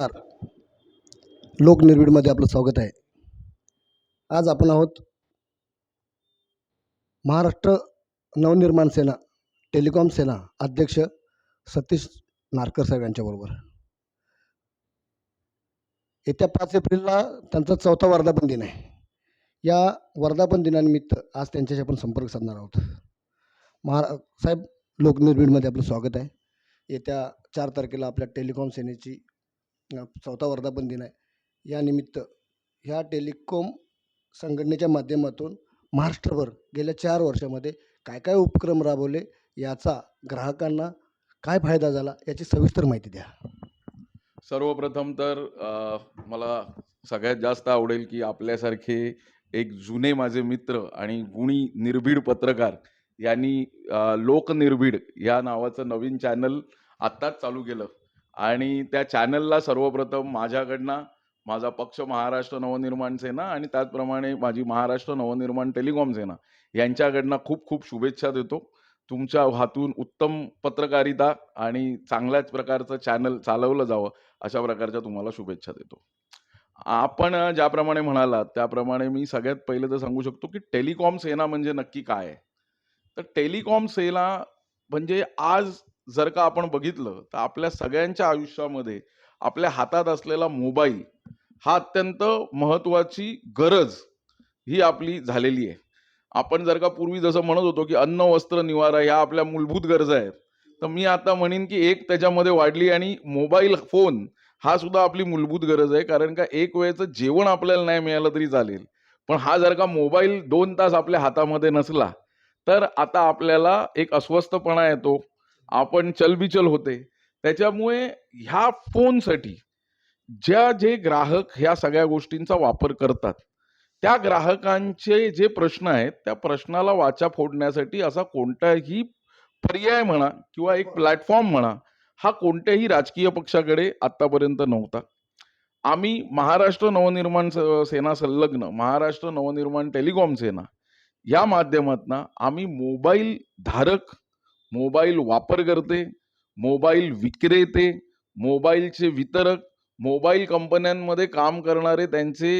नमस्कार. लोकनिर्भीडमध्ये आपलं स्वागत आहे. आज आपण आहोत महाराष्ट्र नवनिर्माण सेना टेलिकॉम सेना अध्यक्ष सतीश नारकर साहेब यांच्याबरोबर येत्या पाच एप्रिलला त्यांचा चौथा वर्धापन दिन आहे. या वर्धापन दिनानिमित्त आज त्यांच्याशी आपण संपर्क साधणार आहोत. महारा साहेब लोकनिर्भीडमध्ये आपलं स्वागत आहे. येत्या चार तारखेला आपल्या टेलिकॉम सेनेची चौथा वर्धापन दिन आहे यानिमित्त ह्या टेलिकॉम संघटनेच्या माध्यमातून महाराष्ट्रभर गेल्या चार वर्षामध्ये काय काय उपक्रम राबवले याचा ग्राहकांना काय फायदा झाला याची सविस्तर माहिती द्या. सर्वप्रथम तर मला सगळ्यात जास्त आवडेल की आपल्यासारखे एक जुने माझे मित्र आणि गुणी निर्भीड पत्रकार यांनी लोकनिर्भीड या नावाचं नवीन चॅनल आत्ताच चालू केलं. आणि त्या चॅनलला सर्वप्रथम माझ्याकडनं माझा पक्ष महाराष्ट्र नवनिर्माण सेना आणि त्याचप्रमाणे माझी महाराष्ट्र नवनिर्माण टेलिकॉम सेना यांच्याकडनं खूप खूप शुभेच्छा देतो. तुमच्या हातून उत्तम पत्रकारिता आणि चांगल्याच प्रकारचं चॅनल चालवलं जावं अशा प्रकारच्या तुम्हाला शुभेच्छा देतो. आपण ज्याप्रमाणे म्हणालात त्याप्रमाणे मी सगळ्यात पहिले तर सांगू शकतो की टेलिकॉम सेना म्हणजे नक्की काय? आहे तर टेलिकॉम सेना म्हणजे आज जर का आपण बघितलं तर आपल्या सगळ्यांच्या आयुष्यामध्ये आपल्या हातात असलेला मोबाईल हा अत्यंत महत्वाची गरज ही आपली झालेली आहे. आपण जर का पूर्वी जसं म्हणत होतो की अन्न वस्त्र निवारा ह्या आपल्या मूलभूत गरजा आहेत तर मी आता म्हणेन की एक त्याच्यामध्ये वाढली आणि मोबाईल फोन हा सुद्धा आपली मूलभूत गरज आहे. कारण का एक वेळेचं जेवण आपल्याला नाही मिळालं तरी चालेल. पण हा जर का मोबाईल दोन तास आपल्या हातामध्ये नसला तर आता आपल्याला एक अस्वस्थपणा येतो. आपण चलबिचल होते. त्याच्यामुळे ह्या फोनसाठी ज्या जे ग्राहक ह्या सगळ्या गोष्टींचा वापर करतात त्या ग्राहकांचे जे प्रश्न आहेत त्या प्रश्नाला वाचा फोडण्यासाठी असा कोणताही पर्याय म्हणा किंवा एक प्लॅटफॉर्म म्हणा हा कोणत्याही राजकीय पक्षाकडे आतापर्यंत नव्हता. आम्ही महाराष्ट्र नवनिर्माण सेना संलग्न महाराष्ट्र नवनिर्माण टेलिकॉम सेना या माध्यमातून आम्ही मोबाईल धारक मोबाईल वापरकर्ते मोबाईल विक्रेते मोबाईलचे वितरक मोबाईल कंपन्यांमध्ये काम करणारे त्यांचे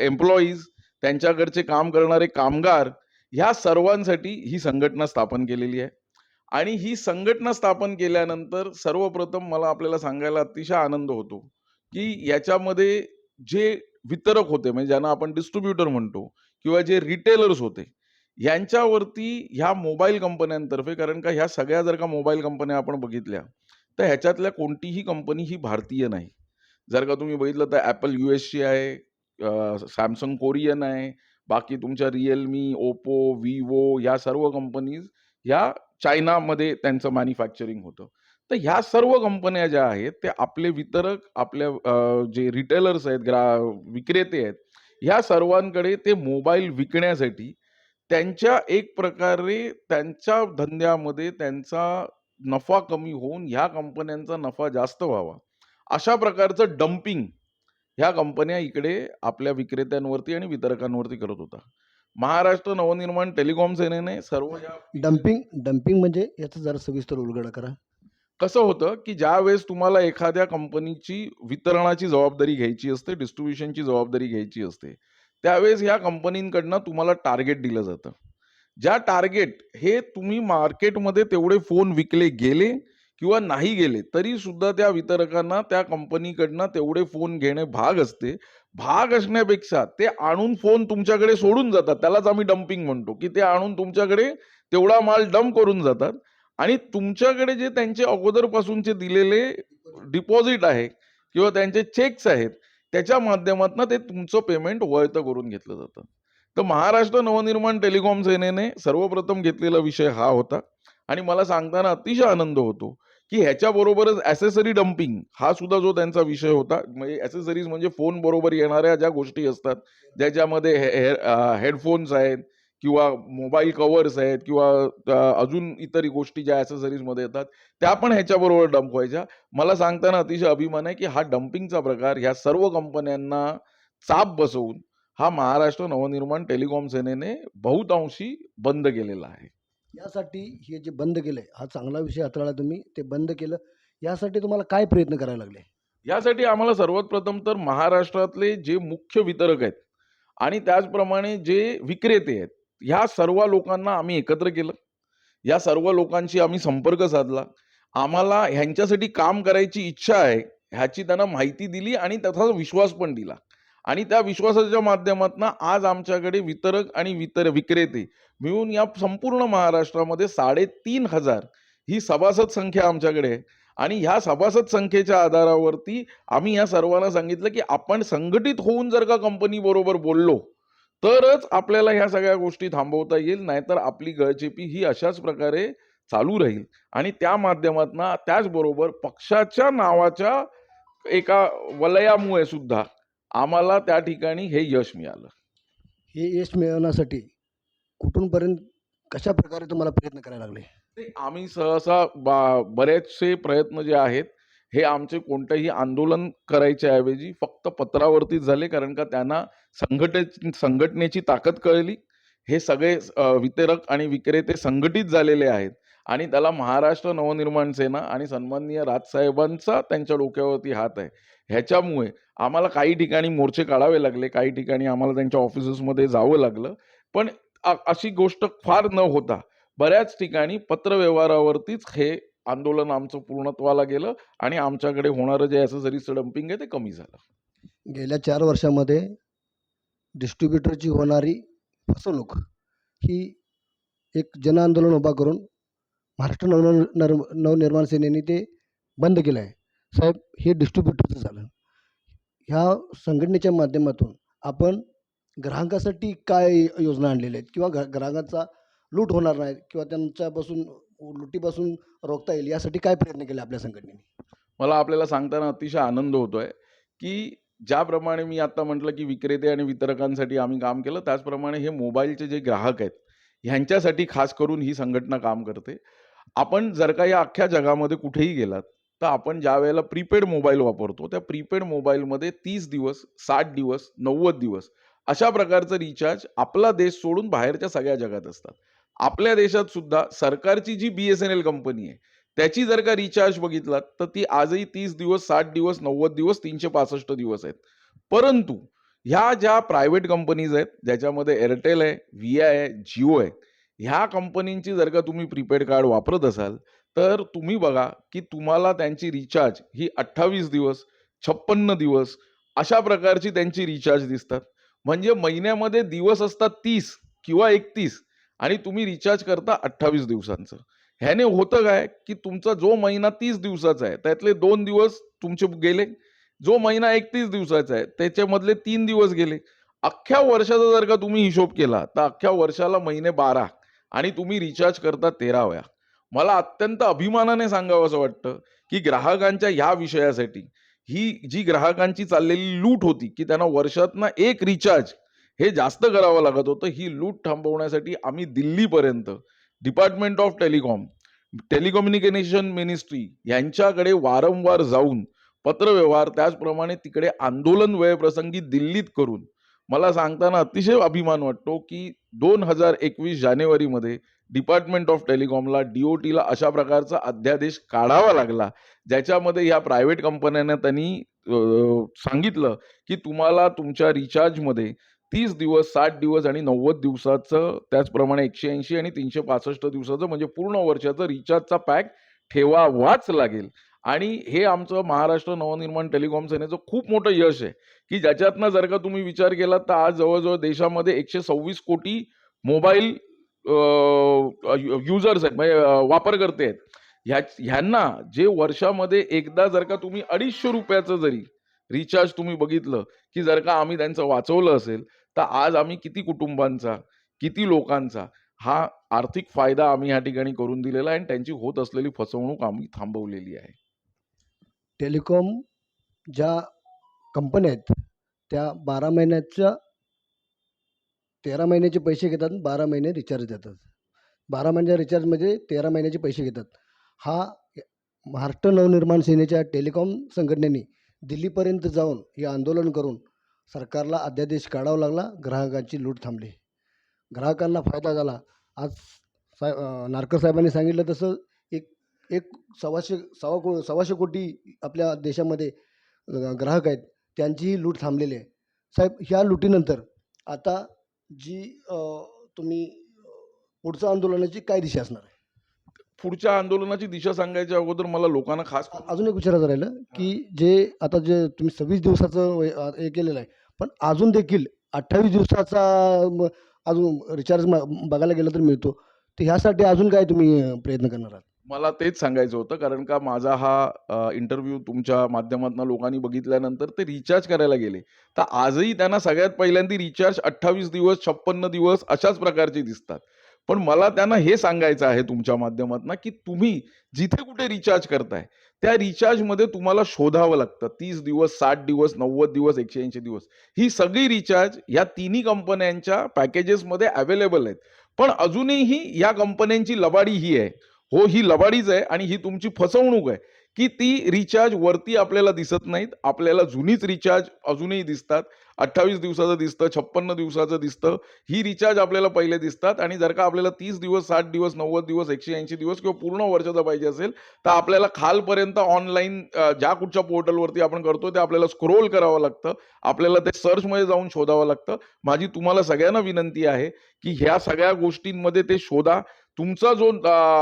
एम्प्लॉईज त्यांच्याकडचे काम करणारे कामगार ह्या सर्वांसाठी ही संघटना स्थापन केलेली आहे. आणि ही संघटना स्थापन केल्यानंतर सर्वप्रथम मला आपल्याला सांगायला अतिशय आनंद होतो की याच्यामध्ये जे वितरक होते म्हणजे ज्यांना आपण डिस्ट्रीब्युटर म्हणतो किंवा जे रिटेलर्स होते यांच्यावरती ह्या मोबाईल कंपन्यांतर्फे कारण का ह्या सगळ्या जर का मोबाईल कंपन्या आपण बघितल्या तर ह्याच्यातल्या कोणतीही कंपनी ही भारतीय नाही. जर का तुम्ही बघितलं तर ॲपल यू एसची आहे सॅमसंग कोरियन आहे बाकी तुमच्या रिअलमी ओप्पो विवो या सर्व कंपनीज ह्या चायनामध्ये त्यांचं मॅन्युफॅक्चरिंग होतं. तर ह्या सर्व कंपन्या ज्या आहेत ते आपले वितरक आपल्या जे रिटेलर्स आहेत ग्रा विक्रेते आहेत ह्या सर्वांकडे ते मोबाईल विकण्यासाठी त्यांच्या एक प्रकारे त्यांच्या धंद्यामध्ये त्यांचा नफा कमी होऊन ह्या कंपन्यांचा नफा जास्त व्हावा. अशा प्रकारचं डम्पिंग ह्या कंपन्या इकडे आपल्या विक्रेत्यांवरती आणि वितरकांवरती करत होता. महाराष्ट्र नवनिर्माण टेलिकॉम सेनेने सर्व डम्पिंग डम्पिंग म्हणजे याचं जरा सविस्तर उलगडा करा. कसं होतं की ज्या वेळेस तुम्हाला एखाद्या कंपनीची वितरणाची जबाबदारी घ्यायची असते डिस्ट्रीब्युशनची जबाबदारी घ्यायची असते त्यावेळेस ह्या कंपनींकडनं तुम्हाला टार्गेट दिलं जातं. ज्या टार्गेट हे तुम्ही मार्केटमध्ये तेवढे फोन विकले गेले किंवा नाही गेले तरी सुद्धा त्या वितरकांना त्या कंपनीकडनं तेवढे फोन घेणे भाग असते. भाग असण्यापेक्षा ते आणून फोन तुमच्याकडे सोडून जातात. त्यालाच आम्ही डम्पिंग म्हणतो की ते आणून तुमच्याकडे तेवढा माल डंप करून जातात. आणि तुमच्याकडे जे त्यांचे अगोदरपासूनचे दिलेले डिपॉझिट आहे किंवा त्यांचे चेक्स आहेत त्याच्या माध्यमातून ते तुमचं पेमेंट वळतं करून घेतलं जातं. तर महाराष्ट्र नवनिर्माण टेलिकॉम सेनेने सर्वप्रथम घेतलेला विषय हा होता. आणि मला सांगताना अतिशय आनंद होतो की ह्याच्याबरोबरच ॲसेसरी डम्पिंग हा सुद्धा जो त्यांचा विषय होता म्हणजे ॲसेसरीज म्हणजे फोन बरोबर येणाऱ्या ज्या गोष्टी असतात ज्याच्यामध्ये हे हेडफोन्स आहेत किंवा मोबाईल कवर्स आहेत किंवा अजून इतर गोष्टी ज्या ॲसेसरीजमध्ये येतात त्या पण ह्याच्याबरोबर डंप व्हायच्या. मला सांगताना अतिशय अभिमान आहे की हा डम्पिंगचा प्रकार ह्या सर्व कंपन्यांना चाप बसवून हा महाराष्ट्र नवनिर्माण टेलिकॉम सेनेने बहुतांशी बंद केलेला आहे. यासाठी हे जे बंद केलंय हा चांगला विषय हाताळला तुम्ही ते बंद केलं यासाठी तुम्हाला काय प्रयत्न करायला लागले? यासाठी आम्हाला सर्वात प्रथम तर महाराष्ट्रातले जे मुख्य वितरक आहेत आणि त्याचप्रमाणे जे विक्रेते आहेत ह्या सर्व लोकांना आम्ही एकत्र केलं. या सर्व लोकांशी आम्ही संपर्क साधला. आम्हाला ह्यांच्यासाठी काम करायची इच्छा आहे ह्याची त्यांना माहिती दिली आणि त्याचा विश्वास पण दिला. आणि त्या विश्वासाच्या माध्यमातून आज आमच्याकडे वितरक आणि वितर विक्रेते मिळून या संपूर्ण महाराष्ट्रामध्ये साडेतीन हजार ही सभासद संख्या आमच्याकडे आहे. आणि ह्या सभासद संख्येच्या आधारावरती आम्ही या सर्वांना सांगितलं की आपण संघटित होऊन जर का कंपनी बरोबर बोललो तरच आपल्याला ह्या सगळ्या गोष्टी थांबवता येईल नाहीतर आपली गळचेपी ही अशाच प्रकारे चालू राहील. आणि त्या माध्यमातून त्याचबरोबर पक्षाच्या नावाच्या एका वलयामुळे सुद्धा आम्हाला त्या ठिकाणी हे यश मिळालं. हे यश मिळवण्यासाठी कुठूनपर्यंत कशा प्रकारे तुम्हाला प्रयत्न करायला लागले? आम्ही सहसा बा बरेचसे प्रयत्न जे आहेत हे आमचे कोणतेही आंदोलन करायच्या ऐवजी फक्त पत्रावरतीच झाले कारण का त्यांना संघटे संघटनेची ताकद कळली. हे सगळे वितरक आणि विक्रेते संघटित झालेले आहेत आणि त्याला महाराष्ट्र नवनिर्माण सेना आणि सन्माननीय राजसाहेबांचा त्यांच्या डोक्यावरती हात आहे. ह्याच्यामुळे आम्हाला काही ठिकाणी मोर्चे काढावे लागले काही ठिकाणी आम्हाला त्यांच्या ऑफिसेसमध्ये जावं लागलं. पण अशी गोष्ट फार न होता बऱ्याच ठिकाणी पत्रव्यवहारावरतीच हे आंदोलन आमचं पूर्णत्वाला गेलं आणि आमच्याकडे होणारं जे असं जरी डम्पिंग आहे ते कमी झालं. गेल्या चार वर्षामध्ये डिस्ट्रीब्युटरची होणारी फसवणूक ही एक जनआंदोलन उभा करून महाराष्ट्र नवन नर नवनिर्माण सेनेने ते बंद केलं आहे. साहेब हे डिस्ट्रीब्युटरचं झालं. ह्या संघटनेच्या माध्यमातून आपण ग्राहकासाठी काय योजना आणलेल्या आहेत? किंवा ग्राहकाचा लूट होणार नाही किंवा त्यांच्यापासून लुटीपासून रोखता येईल यासाठी काय प्रयत्न केले आपल्या संघटनेने? मला आपल्याला सांगताना अतिशय आनंद होतोय की ज्याप्रमाणे मी आता म्हटलं की विक्रेते आणि वितरकांसाठी आम्ही काम केलं त्याचप्रमाणे हे मोबाईलचे जे ग्राहक आहेत ह्यांच्यासाठी खास करून ही संघटना काम करते. आपण जर का या अख्ख्या जगामध्ये कुठेही गेलात तर आपण ज्या वेळेला प्रीपेड मोबाईल वापरतो त्या प्रीपेड मोबाईलमध्ये तीस दिवस साठ दिवस नव्वद दिवस अशा प्रकारचं रिचार्ज आपला देश सोडून बाहेरच्या सगळ्या जगात असतात. आपल्या देशात सुद्धा सरकारची जी B S N L company आहे त्याची जर का रिचार्ज बघितलात तर ती आजही तीस दिवस साठ दिवस नव्वद दिवस तीनशे पासष्ट दिवस आहेत. परंतु ह्या ज्या प्रायव्हेट कंपनीज आहेत ज्याच्यामध्ये एअरटेल आहे व्ही आय आहे जिओ आहे ह्या कंपनींची जर का तुम्ही प्रीपेड कार्ड वापरत असाल तर तुम्ही बघा की तुम्हाला त्यांची रिचार्ज ही अठ्ठावीस दिवस छप्पन्न दिवस अशा प्रकारची त्यांची रिचार्ज दिसतात. म्हणजे महिन्यामध्ये दिवस असतात तीस किंवा एकतीस. आणि तुम्ही रिचार्ज करता अठ्ठावीस दिवसांचं. ह्याने होतं काय? की तुमचा जो महिना तीस दिवसाचा आहे त्यातले दोन दिवस तुमचे गेले. जो महिना एकतीस दिवसाचा आहे त्याच्यामधले तीन दिवस गेले. अख्ख्या वर्षाचा जर का तुम्ही हिशोब केला तर अख्ख्या वर्षाला महिने बारा आणि तुम्ही रिचार्ज करता तेरा मला अत्यंत अभिमानाने सांगावं असं वाटतं की ग्राहकांच्या ह्या विषयासाठी ही जी ग्राहकांची चाललेली लूट होती की त्यांना वर्षातनं एक रिचार्ज हे जास्त करावं लागत होतं. ही लूट थांबवण्यासाठी आम्ही दिल्लीपर्यंत department of telecom telecommunication ministry यांच्याकडे वारंवार जाऊन पत्रव्यवहार त्याचप्रमाणे तिकडे आंदोलन वेळप्रसंगी दिल्लीत करून मला सांगताना अतिशय अभिमान वाटतो की दोन हजार एकवीस जानेवारीमध्ये डिपार्टमेंट ऑफ टेलिकॉमला डी ओ टीला अशा प्रकारचा अध्यादेश काढावा लागला ज्याच्यामध्ये ह्या प्रायव्हेट कंपन्यांना त्यांनी सांगितलं की तुम्हाला तुमच्या रिचार्जमध्ये तीस दिवस साठ दिवस आणि नव्वद दिवसाचं त्याचप्रमाणे एकशे ऐंशी आणि तीनशे पासष्ट दिवसाचं म्हणजे पूर्ण वर्षाचं रिचार्जचा पॅक ठेवावाच लागेल. आणि हे आमचं महाराष्ट्र नवनिर्माण टेलिकॉम सेनेचं खूप मोठं यश आहे की ज्याच्यातनं जर का तुम्ही विचार केला तर आज जवळजवळ देशामध्ये एकशे सव्वीस कोटी मोबाईल युजर्स आहेत म्हणजे वापरकर्ते आहेत. ह्या ह्यांना जे वर्षामध्ये एकदा जर का तुम्ही अडीचशे रुपयाचं जरी रिचार्ज तुम्ही बघितलं की जर का आम्ही त्यांचं वाचवलं असेल तर आज आम्ही किती कुटुंबांचा किती लोकांचा हा आर्थिक फायदा आम्ही या ठिकाणी करून दिलेला आहे आणि त्यांची होत असलेली फसवणूक आम्ही थांबवलेली आहे. टेलिकॉम ज्या कंपन्या आहेत त्या बारा महिन्याच्या तेरा महिन्याचे पैसे घेतात बारा महिने रिचार्ज देतात. बारा महिन्याच्या रिचार्जमध्ये तेरा महिन्याचे पैसे घेतात. हा महाराष्ट्र नवनिर्माण सेनेच्या टेलिकॉम संघटनेने दिल्लीपर्यंत जाऊन हे आंदोलन करून सरकारला अध्यादेश काढावा लागला ग्राहकांची लूट थांबली. ग्राहकांना फायदा झाला. आज साहेब नारकर साहेबांनी सांगितलं तसं एक एक सव्वाशे सव्वा को सव्वाशे कोटी आपल्या देशामध्ये ग्राहक आहेत त्यांचीही लूट थांबलेली आहे. साहेब ह्या लुटीनंतर आता जी तुम्ही पुढचं आंदोलनाची काय दिशा असणार आहे? पुढच्या आंदोलनाची दिशा सांगायच्या अगोदर मला लोकांना खास अजून एक विचारायचं राहिलं की जे आता जे तुम्ही सव्वीस दिवसाचं हे केलेलं आहे पण अजून देखील अठ्ठावीस दिवसाचा अजून रिचार्ज बघायला गेलं तर मिळतो. तर ह्यासाठी अजून काय तुम्ही प्रयत्न करणार आहात? मला तेच सांगायचं होतं कारण का माझा हा इंटरव्ह्यू तुमच्या माध्यमातून लोकांनी बघितल्यानंतर ते रिचार्ज करायला गेले. तर आजही त्यांना सगळ्यात पहिल्यांदा रिचार्ज अठ्ठावीस दिवस छप्पन्न दिवस अशाच प्रकारचे दिसतात. पण मला त्यांना हे सांगायचं आहे तुमच्या माध्यमातून की तुम्ही जिथे कुठे रिचार्ज करताय त्या रिचार्जमध्ये तुम्हाला शोधावं लागतं. तीस दिवस साठ दिवस नव्वद दिवस एकशे ऐंशी दिवस. ही सगळी रिचार्ज या तिन्ही कंपन्यांच्या पॅकेजेसमध्ये अवेलेबल आहेत. पण अजूनही या कंपन्यांची लबाडी ही आहे. हो ही लबाडीच आहे आणि ही तुमची फसवणूक आहे. की ती रिचार्ज वरती आपल्याला दिसत नाहीत. आपल्याला जुनीच रिचार्ज अजूनही दिसतात. अठ्ठावीस दिवसाचं दिसतं छप्पन्न दिवसाचं दिसतं. ही रिचार्ज आपल्याला पहिले दिसतात आणि जर का आपल्याला तीस दिवस साठ दिवस नव्वद दिवस एकशे ऐंशी दिवस किंवा पूर्ण वर्षाचा पाहिजे असेल तर आपल्याला खालपर्यंत ऑनलाईन ज्या कुठच्या पोर्टलवरती आपण करतो ते आपल्याला स्क्रोल करावं लागतं. आपल्याला ते सर्चमध्ये जाऊन शोधावं लागतं. माझी तुम्हाला सगळ्यांना विनंती आहे की ह्या सगळ्या गोष्टींमध्ये ते शोधा. तुमचा जो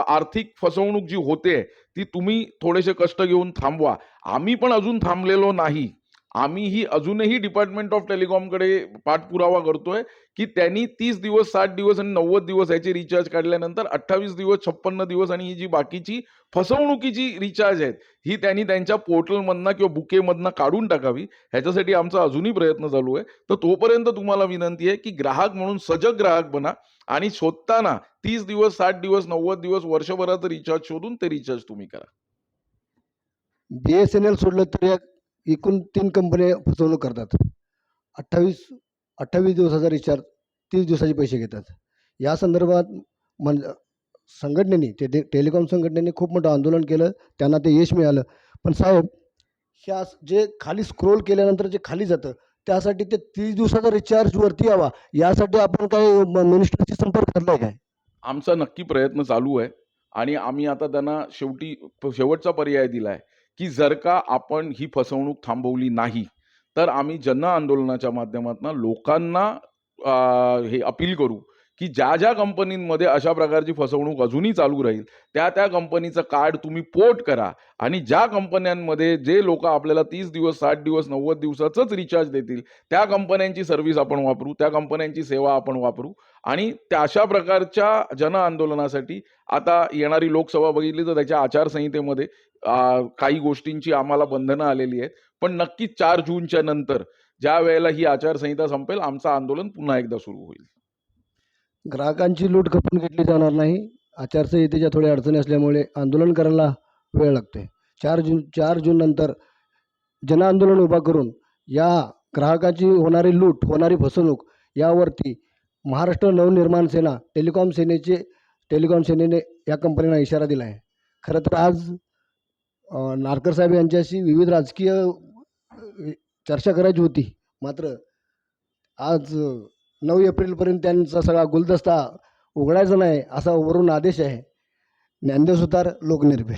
आर्थिक फसवणूक जी होते ती तुम्ही थोडेसे कष्ट घेऊन थांबवा. आम्ही पण अजून थांबलेलो नाही. आम्हीही अजूनही डिपार्टमेंट ऑफ टेलिकॉमकडे पाठपुरावा करतोय की त्यांनी तीस दिवस साठ दिवस आणि नव्वद दिवस याचे रिचार्ज काढल्यानंतर अठ्ठावीस दिवस छप्पन्न दिवस आणि ही जी बाकीची फसवणुकीची रिचार्ज आहेत ही त्यांनी त्यांच्या पोर्टलमधनं किंवा बुकेमधनं काढून टाकावी. ह्याच्यासाठी आमचा अजूनही प्रयत्न चालू आहे. तर तोपर्यंत तुम्हाला विनंती आहे की ग्राहक म्हणून सजग ग्राहक बना आणि शोधताना तीस दिवस साठ दिवस नव्वद दिवस वर्षभराचं रिचार्ज शोधून ते रिचार्ज तुम्ही करा. बी एस एन एल सोडलं तरी एकूण तीन कंपन्या फसवणूक करतात. अठ्ठावीस अठ्ठावीस दिवसाचा रिचार्ज तीस दिवसाचे पैसे घेतात. या संदर्भात मन संघटनेने ते ते टेलिकॉम संघटनेने खूप मोठं आंदोलन केलं. त्यांना ते यश मिळालं. पण साहेब ह्या जे खाली स्क्रोल केल्यानंतर जे खाली जातं त्यासाठी ते तीस दिवसाचा रिचार्ज वरती यावा. यासाठी आपण काय मिनिस्टरशी संपर्क साधलाय काय? आमचा नक्की प्रयत्न चालू आहे. आणि आम्ही आता त्यांना शेवटी शेवटचा पर्याय दिला आहे की जर का आपण ही फसवणूक थांबवली नाही तर आम्ही जन आंदोलनाच्या माध्यमातून लोकांना हे अपील करू की ज्या ज्या कंपनींमध्ये अशा प्रकारची फसवणूक अजूनही चालू राहील त्या त्या कंपनीचं कार्ड तुम्ही पोर्ट करा आणि ज्या कंपन्यांमध्ये जे लोक आपल्याला तीस दिवस साठ दिवस नव्वद दिवसाचंच रिचार्ज देतील त्या कंपन्यांची सर्व्हिस आपण वापरू त्या कंपन्यांची सेवा आपण वापरू आणि त्या अशा प्रकारच्या जन आंदोलनासाठी आता येणारी लोकसभा बघितली तर त्याच्या आचारसंहितेमध्ये काही गोष्टींची आम्हाला बंधनं आलेली आहेत. पण नक्कीच चार जूनच्या नंतर ज्या वेळेला ही आचारसंहिता संपेल आमचं आंदोलन पुन्हा एकदा सुरू होईल. ग्राहकांची लूट खपून घेतली जाणार नाही. आचारसंहितेच्या थोड्या अडचणी असल्यामुळे आंदोलन करायला वेळ लागते चार जून चार जून नंतर जनआंदोलन उभा करून या ग्राहकाची होणारी लूट होणारी फसवणूक यावरती महाराष्ट्र नवनिर्माण सेना टेलिकॉम सेनेचे टेलिकॉम सेनेने या कंपनीला इशारा दिला आहे खरं तर आज नारकरसाहेब नारकर साहेब यांच्याशी विविध राजकीय चर्चा करायची होती. मात्र आज नऊ एप्रिलपर्यंत त्यांचा सगळा गुलदस्ता उघडायचा नाही असा वरून आदेश आहे. ज्ञानदेव सुतार लोकनिर्भीड.